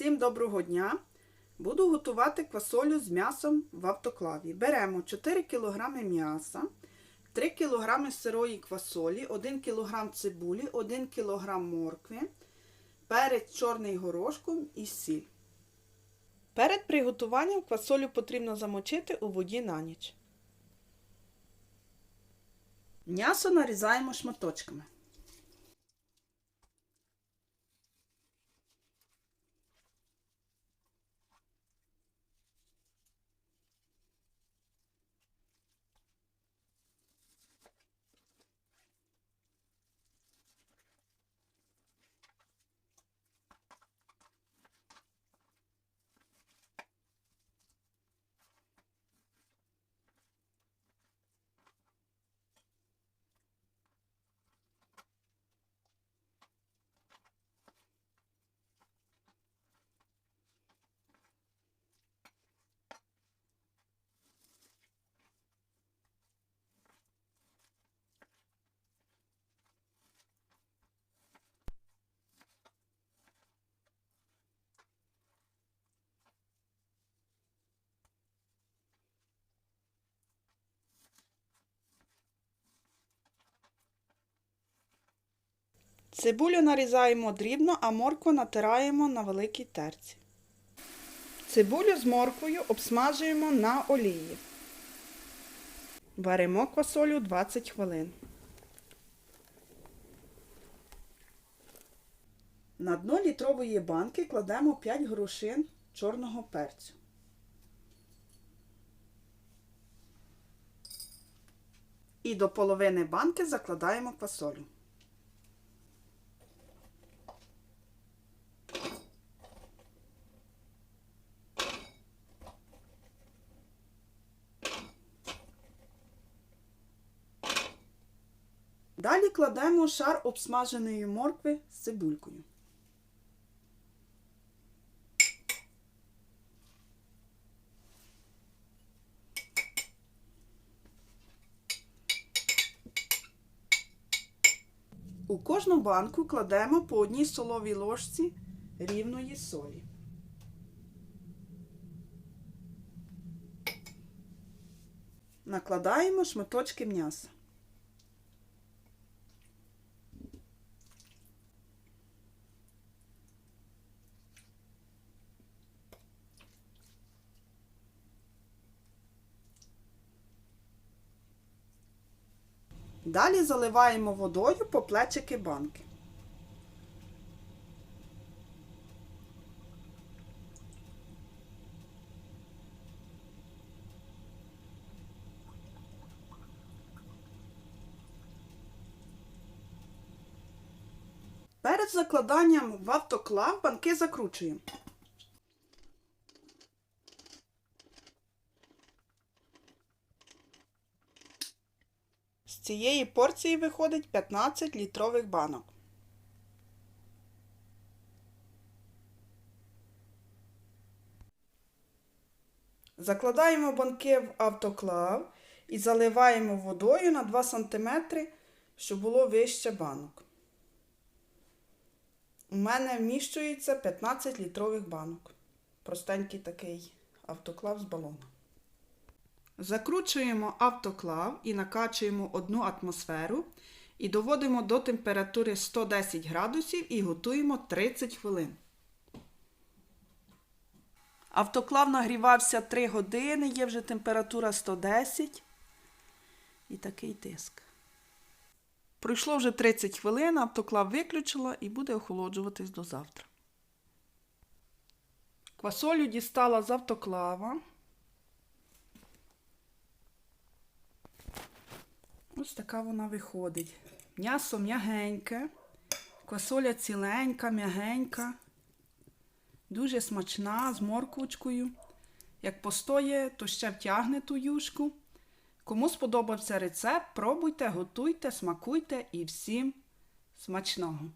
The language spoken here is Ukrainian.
Всім доброго дня! Буду готувати квасолю з м'ясом в автоклаві. Беремо 4 кг м'яса, 3 кг сирої квасолі, 1 кг цибулі, 1 кг моркви, перець чорний горошком і сіль. Перед приготуванням квасолю потрібно замочити у воді на ніч. М'ясо нарізаємо шматочками. Цибулю нарізаємо дрібно, а моркву натираємо на великій терці. Цибулю з морквою обсмажуємо на олії. Варимо квасолю 20 хвилин. На дно літрової банки кладемо 5 горошин чорного перцю. І до половини банки закладаємо квасолю. Далі кладемо шар обсмаженої моркви з цибулькою. У кожну банку кладемо по одній столовій ложці рівної солі. Накладаємо шматочки м'яса. Далі заливаємо водою по плечики банки. Перед закладанням в автоклав банки закручуємо. Цієї порції виходить 15 літрових банок. Закладаємо банки в автоклав і заливаємо водою на 2 см, щоб було вище банок. У мене вміщується 15 літрових банок. Простенький такий автоклав з балоном. Закручуємо автоклав і накачуємо одну атмосферу і доводимо до температури 110 градусів і готуємо 30 хвилин. Автоклав нагрівався 3 години, є вже температура 110 і такий тиск. Пройшло вже 30 хвилин, автоклав виключила і буде охолоджуватись до завтра. Квасолю дістала з автоклава. Ось така вона виходить. М'ясо м'ягеньке, квасоля ціленька, м'ягенька, дуже смачна, з морквочкою. Як постоє, то ще втягне ту юшку. Кому сподобався рецепт, пробуйте, готуйте, смакуйте і всім смачного!